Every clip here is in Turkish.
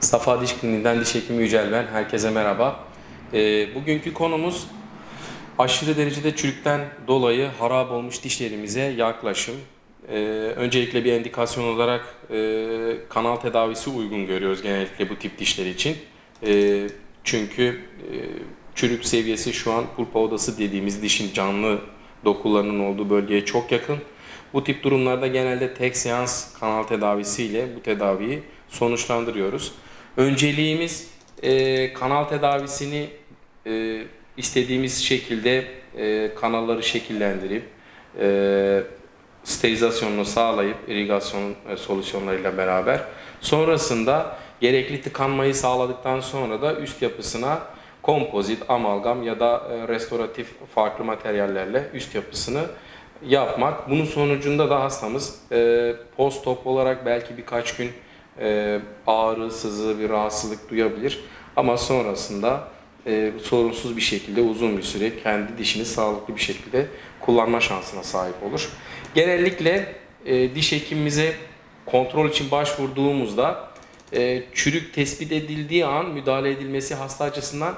Safa Diş Kliniği'nden diş hekimi Yücel ben. Herkese merhaba. Ee, bugünkü konumuz aşırı derecede çürükten dolayı harap olmuş dişlerimize yaklaşım. Ee, öncelikle bir endikasyon olarak e, kanal tedavisi uygun görüyoruz genellikle bu tip dişler için. Ee, çünkü e, çürük seviyesi şu an pulpa odası dediğimiz dişin canlı dokularının olduğu bölgeye çok yakın. Bu tip durumlarda genelde tek seans kanal tedavisiyle bu tedaviyi sonuçlandırıyoruz. Önceliğimiz e, kanal tedavisini e, istediğimiz şekilde e, kanalları şekillendirip e, sterilizasyonunu sağlayıp irigasyon e, solüsyonlarıyla beraber sonrasında gerekli tıkanmayı sağladıktan sonra da üst yapısına kompozit, amalgam ya da e, restoratif farklı materyallerle üst yapısını yapmak. Bunun sonucunda da hastamız e, post-op olarak belki birkaç gün e, ağrı, sızı, bir rahatsızlık duyabilir. Ama sonrasında e, sorunsuz bir şekilde uzun bir süre kendi dişini sağlıklı bir şekilde kullanma şansına sahip olur. Genellikle e, diş hekimimize kontrol için başvurduğumuzda e, çürük tespit edildiği an müdahale edilmesi hasta açısından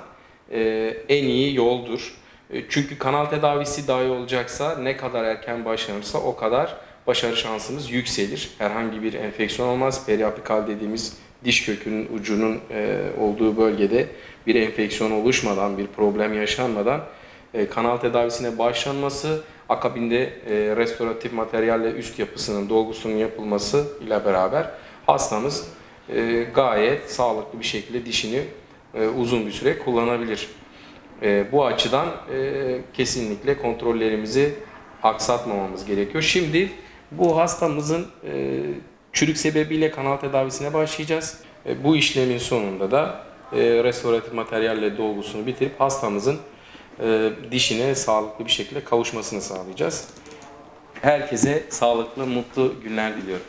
e, en iyi yoldur. E, Çünkü kanal tedavisi dahi olacaksa ne kadar erken başlanırsa o kadar başarı şansımız yükselir. Herhangi bir enfeksiyon olmaz. Periapikal dediğimiz diş kökünün ucunun e, olduğu bölgede bir enfeksiyon oluşmadan, bir problem yaşanmadan e, kanal tedavisine başlanması, akabinde restoratif materyalle üst yapısının dolgusunun yapılması ile beraber hastamız gayet sağlıklı bir şekilde dişini uzun bir süre kullanabilir. E, bu açıdan e, kesinlikle kontrollerimizi aksatmamamız gerekiyor. Şimdi bu hastamızın e, çürük sebebiyle kanal tedavisine başlayacağız. E, bu işlemin sonunda da e, restoratif materyalle dolgusunu bitirip hastamızın e, dişine sağlıklı bir şekilde kavuşmasını sağlayacağız. Herkese sağlıklı, mutlu günler diliyorum.